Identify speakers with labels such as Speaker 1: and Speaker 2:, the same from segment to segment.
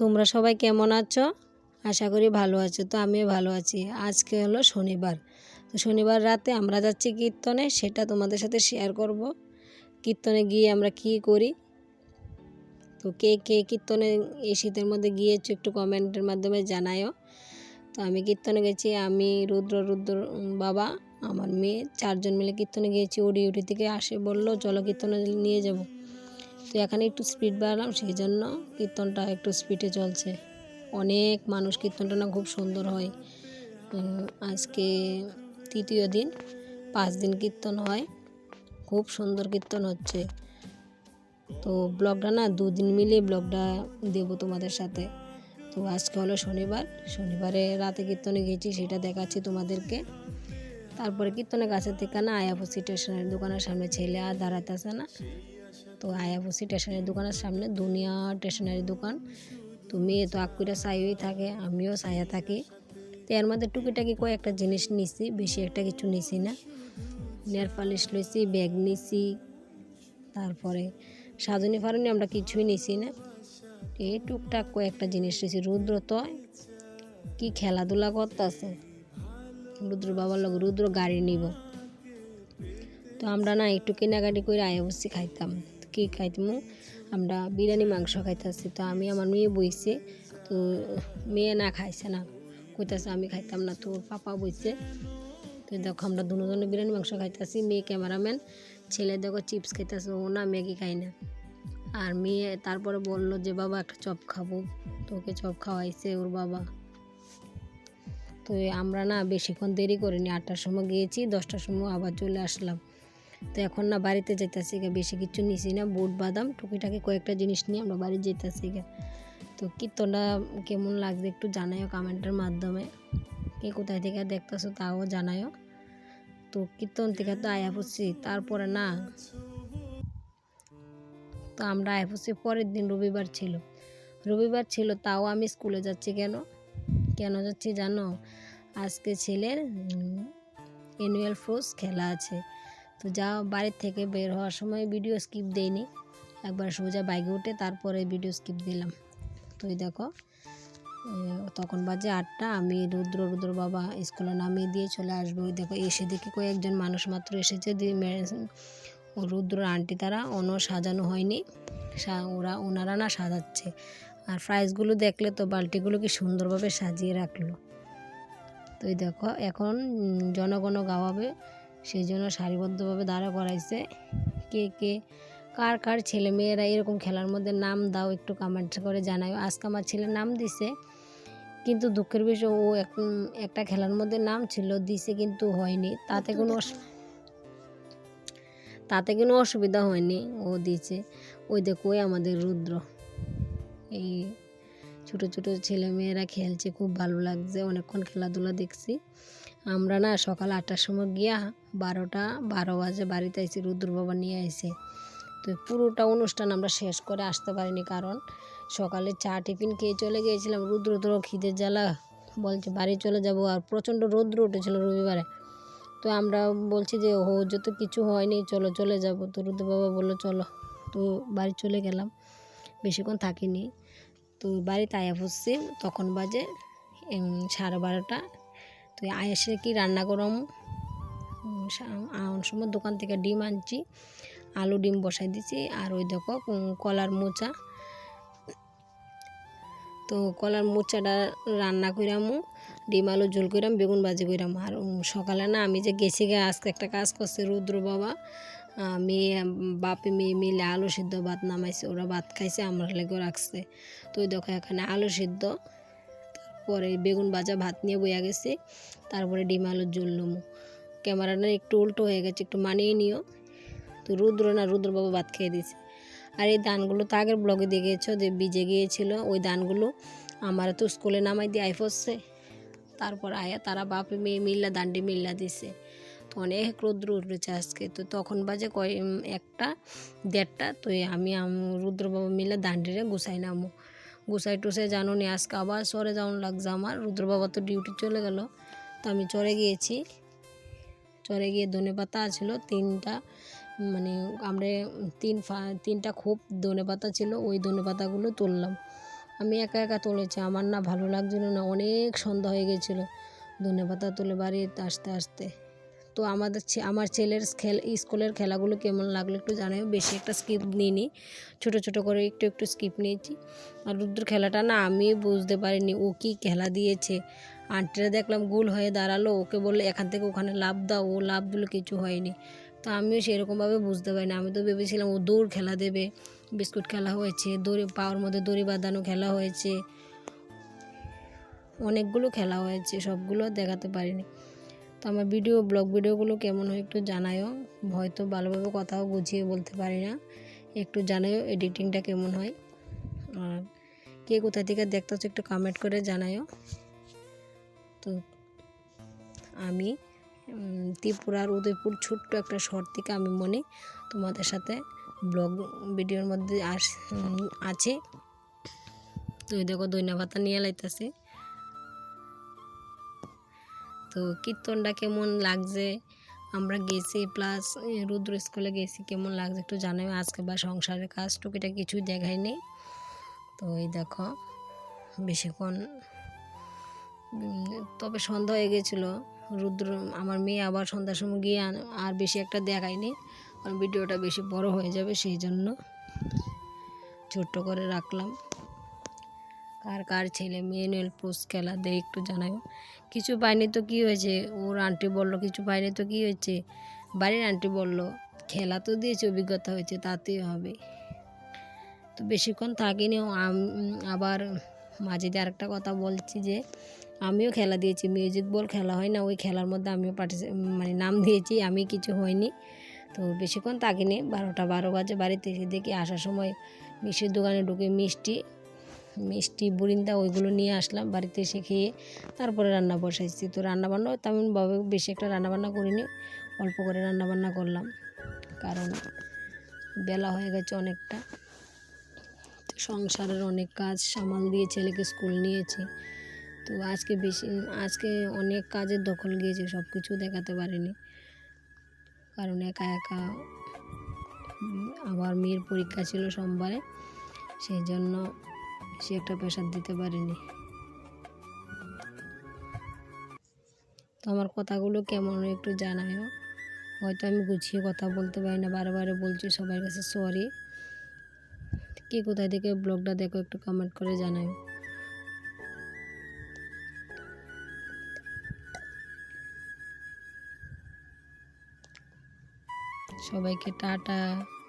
Speaker 1: তোমরা সবাই কেমন আছো? আশা করি ভালো আছো, তো আমিও ভালো আছি। আজকে হলো শনিবার। তো শনিবার রাতে আমরা যাচ্ছি কীর্তনে, সেটা তোমাদের সাথে শেয়ার করব। কীর্তনে গিয়ে আমরা কি করি? তো কে কে কীর্তনে এই শীতের মধ্যে গিয়েছো একটু কমেন্টের মাধ্যমে জানায়ও। তো আমি কীর্তনে গেছি, আমি, রুদ্র রুদ্র বাবা, আমার মেয়ে, চারজন মিলে কীর্তনে গিয়েছি। ওডি উডি থেকে আসে বলল, চলো কীর্তনে নিয়ে যাব। তো এখানে একটু স্পিড বাড়ালাম সেই জন্য কীর্তনটা একটু স্পিডে চলছে। অনেক মানুষ কীর্তনটা না খুব সুন্দর হয়। আজকে তৃতীয় দিন, পাঁচ দিন কীর্তন হয়। খুব সুন্দর কীর্তন হচ্ছে। তো ব্লগটা না দুদিন মিলিয়ে ব্লগটা দেবো তোমাদের সাথে। তো আজকে হলো শনিবার, শনিবারে রাতে কীর্তনে গেছি, সেটা দেখাচ্ছি তোমাদেরকে। তারপরে কীর্তনের কাছের থেকে না আয়াপুসি স্টেশনের দোকানের সামনে ছেলে আর দাঁড়াতেছে না। তো আয়াপুসি স্টেশনারি দোকানের সামনে, দুনিয়া স্টেশনারি দোকান। তো মেয়ে তো আকুরা সাইই থাকে, আমিও সায়া থাকি। তো এর মধ্যে টুকিটাকি কয়েকটা জিনিস নিছি, বেশি একটা কিছু নিছি না। নেয়ার পালিশ লইছি, ব্যাগ নিছি, তারপরে সাজনি ফারনি আমরা কিছুই নিছি না। এই টুকটাক কয়েকটা জিনিস নিছি, রুদ্র তো কি খেলাধুলা করতেছে? রুদ্র বাবার লোক রুদ্র গাড়ি নিব। তো আমরা না একটু কেনাকাটি করে আয় বসছি খাইতাম। কি খাইতাম? আমরা বিরিয়ানি, মাংস খাইতেছি। তো আমি, আমার মেয়ে বইছে, তো মেয়ে না খাইছে না। কইতাছে আমি খাইতাম না, তো পাপা বইছে। তো দেখো আমরা দুজনে বিরিয়ানি, মাংস খাইতেছি। মেয়ে ক্যামেরাম্যান, ছেলে দেখো চিপস খাইতেছে, ও না ম্যাগি খাই না। আর মেয়ে তারপরে বলল যে, বাবা, একটা চপ খাব। তো ওকে চপ খাওয়াইছে ওর বাবা। তো আমরা না বেশিক্ষণ দেরি করিনি, আটটার সময় গিয়েছি, দশটার সময় আবার চলে আসলাম। তো এখন না বাড়িতে যেতেছি গা, বেশি কিছু নিছি না, বুট, বাদাম, টুকিটাকি কয়েকটা জিনিস নিয়ে আমরা বাড়ি যেতেছি গা। তো কীর্তনটা কেমন লাগছে একটু জানাইও কমেন্টের মাধ্যমে। কে কোথায় থেকে দেখতেছো তাও জানাইও। তো কীর্তন থেকে তো আয়া পড়ছি, তারপরে না তো আমরা আয়া পড়ছি, পরের দিন রবিবার ছিল। রবিবার ছিল, তাও আমি স্কুলে যাচ্ছি কেন? কেন যাচ্ছি জানো? আজকে ছেলের অ্যানুয়াল ফোর্স খেলা আছে। তো যা বাড়ির থেকে বের হওয়ার সময় ভিডিও স্কিপ দেইনি। একবার সোজা বাইকে উঠে তারপরে ভিডিও স্কিপ দিলাম। তো দেখো তখন বাজে আটটা, আমি রুদ্র রুদ্র বাবা স্কুলে নামিয়ে দিয়ে চলে আসব। ওই দেখো, এসে দেখি কয়েকজন মানুষ মাত্র এসেছে। রুদ্র আন্টি তারা, অন্য সাজানো হয়নি। ওরা, ওনারা না সাজাচ্ছে। আর প্রাইজগুলো দেখলে তো বালতিগুলো কি সুন্দরভাবে সাজিয়ে রাখল। তো দেখো, এখন জনগণ গাওয়াবে। সেই জন্য সারিবদ্ধভাবে দাঁড়া করাইছে। কে কে, কার কার ছেলে মেয়েরা এরকম খেলার মধ্যে নাম দাও, একটু কমেন্ট করে জানাও আজকে আমার ছেলে নাম দিছে, কিন্তু দুঃখের বিষয়, ও এক- একটা খেলার মধ্যে নাম ছিল, দিছে কিন্তু হয়নি। তাতে কোনো তাতে কোনো অসুবিধা হয়নি, ও দিছে। ওই দেখো, ওই আমাদের রুদ্র। এই ছোট ছোট ছেলে মেয়েরা খেলছে, খুব ভালো লাগছে। অনেকক্ষণ খেলাধুলা দেখছি। আমরা না সকাল আটটার সময় গিয়া বারোটা, বারো বাজে বাড়িতে আইসি রুদ্র বাবা নিয়ে আইসে তো পুরোটা অনুষ্ঠান আমরা শেষ করে আসতে পারিনি কারণ সকালে চা টিফিন খেয়ে চলে গিয়েছিলাম। রুদ্র রুদ্র খিদের জ্বালা, বলছে বাড়ি চলে যাব আর প্রচণ্ড রৌদ্র উঠেছিল রবিবারে। তো আমরা বলছি যে, হো যত কিছু হয়নি, চলো, চলে যাব। তো রুদ্র বাবা বলল, চলো। তো বাড়ি চলে গেলাম। বেশিক্ষণ থাকিনি। তো বাড়িতে আয়া ফুসছি তখন বাজে সাড়ে বারোটা। তো আয়েসে কি রান্না করম সময় দোকান থেকে ডিম আনছি, আলু ডিম বসাই দিছি, আর ওই দেখো কলার মোচা। তো কলার মোচাটা রান্না কইরামু, ডিম আলু ঝোল কইরাম, বেগুন ভাজি কইরাম। আর সকালে না আমি যে গেছি গে, আজকে একটা কাজ করছে রুদ্র বাবা। মেয়ে, বাপে মেয়ে মিলে আলু সিদ্ধ ভাত নামাইছে, ওরা ভাত খাইছে, আমরা লেগে রাখছে। তো ওই দেখো এখানে আলু সিদ্ধ। তারপরে বেগুন ভাজা ভাত নিয়ে বইয়া গেছি, তারপরে ডিম আলুর ঝোল লমু ক্যামেরাটা একটু উল্টো হয়ে গেছে, একটু মানিয়ে নিও। তো রুদ্র না, রুদ্রবাবু ভাত খেয়ে দিছে আর এই ধানগুলো তো আগের ব্লগে দেখেছ যে ভিজে গিয়েছিল, ওই দানগুলো আমার তো স্কুলে নামাই দিয়ে আই পড়ছে। তারপর আয়া তারা বাপে, মেয়ে মিল্লা, দান্ডি মিল্লা দিছে। তো অনেক রৌদ্র উঠেছে আজকে। তো তখন বাজে কয় একটা, দেড়টা, তো আমি রুদ্রবাবু মিলে দান্ডিরে গুছাই নামো। গুছাই টুসাই জানো নি, আজকে আবার সরে যাওয়ান লাগছে আমার। রুদ্রবাবা তো ডিউটি চলে গেল, তো আমি চড়ে গিয়েছি। চড়ে গিয়ে ধনে পাতা ছিল, তিনটা মানে আমরা তিন তিনটা খুব ধনে পাতা ছিল, ওই ধনে পাতাগুলো তুললাম। আমি একা একা তুলেছি, আমার না ভালো লাগছিল না, অনেক সন্ধ্যা হয়ে গেছিল ধনে পাতা তুলে বাড়িতে আসতে আসতে। তো আমাদের আমার ছেলের খেল স্কুলের খেলাগুলো কেমন লাগল একটু জানাও। বেশি একটা স্কিপ নিইনি। ছোট ছোট করে একটু একটু স্কিপ নিয়েছি। আর রুদ্র খেলাটা না আমি বুঝতে পারিনি। ও কি খেলা দিয়েছে? আন্টিরা দেখলাম গোল হয়ে দাঁড়াল। ওকে বললে, এখান থেকে ওখানে লাভ দাও। ও লাভ দিল কিছু হয়নি। তো আমিও সেরকমভাবে বুঝতে পারিনি। আমি তো ভেবেছিলাম ও দৌড় খেলা দেবে। বিস্কুট খেলা হয়েছে, দড়ি পাওয়ার মধ্যে দড়ি বাঁধানো খেলা হয়েছে। অনেকগুলো খেলা হয়েছে। সবগুলো দেখাতে পারিনি। তো আমার ভিডিও, ব্লগ ভিডিওগুলো কেমন হয় একটু জানায়ও। হয়তো ভালোভাবে কথাও বুঝিয়ে বলতে পারি না। একটু জানায়ও এডিটিংটা কেমন হয়। আর কে কোথা থেকে দেখতে হচ্ছে একটু কমেন্ট করে জানায়ও। তো আমি ত্রিপুরার উদয়পুর ছোট্ট একটা শহর থেকে আমি মনে তোমাদের সাথে ব্লগ ভিডিওর মধ্যে আস আছে। তো দেখো দৈনা ভাতা নিয়ে লাইতেছে। তো কীর্তনটা কেমন লাগছে? আমরা গেছি প্লাস রুদ্র স্কুলে গেছি, কেমন লাগছে একটু জানাই আজকে বা সংসারের কাজ টুকিটা কিছুই দেখায়নি তো এই দেখো, বেশিক্ষণ তবে সন্ধ্যা হয়ে গেছিল। রুদ্র, আমার মেয়ে আবার সন্ধ্যার সময় গিয়ে আর বেশি একটা দেখায়নি। কারণ ভিডিওটা বেশি বড় হয়ে যাবে, সেই জন্য ছোট্ট করে রাখলাম। কার কার ছেলে মেয়ে নেল পোস্ট খেলা দেয় একটু জানাও কিছু পাইনি তো কী হয়েছে? ওর আন্টি বলল, কিছু পাইনি তো কী হয়েছে? বাড়ির আন্টি বলল, খেলা তো দিয়েছে, অভিজ্ঞতা হয়েছে, তাতেই হবে। তো বেশিক্ষণ থাকিনি। আবার মাঝে দিয়ে আরেকটা কথা বলছি যে, আমিও খেলা দিয়েছি মিউজিক বল খেলা হয় না, ওই খেলার মধ্যে আমিও পার্টিসি মানে নাম দিয়েছি, আমি কিছু হয়নি। তো বেশিক্ষণ থাকিনি। বারোটা, বারো বাজে বাড়িতে এসে দেখি আসার সময় মিষ্টির দোকানে ঢুকে মিষ্টি মিষ্টি, বুরিন্দা ওইগুলো নিয়ে আসলাম বাড়িতে এসে খেয়ে তারপরে রান্না বসাইছি। তো রান্নাবান্না রান্নাবান্নাও তেমনভাবে বেশি একটা রান্নাবান্না করিনি, অল্প করে রান্নাবান্না করলাম কারণ বেলা হয়ে গেছে অনেকটা। সংসারের অনেক কাজ সামাল দিয়ে ছেলেকে স্কুল নিয়েছি। তো আজকে বেশি, আজকে অনেক কাজের দখল গিয়েছে সব কিছু দেখাতে পারিনি। কারণ একা একা আবার মেয়ের পরীক্ষা ছিল সোমবারে, সেই জন্য সে একটা প্রেশার দিতে পারিনি। তো আমার কথাগুলো কেমন একটু জানায়ও হয়তো আমি গুছিয়ে কথা বলতে পারি না বারে বলছি সবার কাছে সরি কে কোথায় থেকে ব্লগটা দেখো একটু কমেন্ট করে জানাও সবাইকে টাটা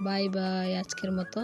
Speaker 1: বাই বাই আজকের মতো।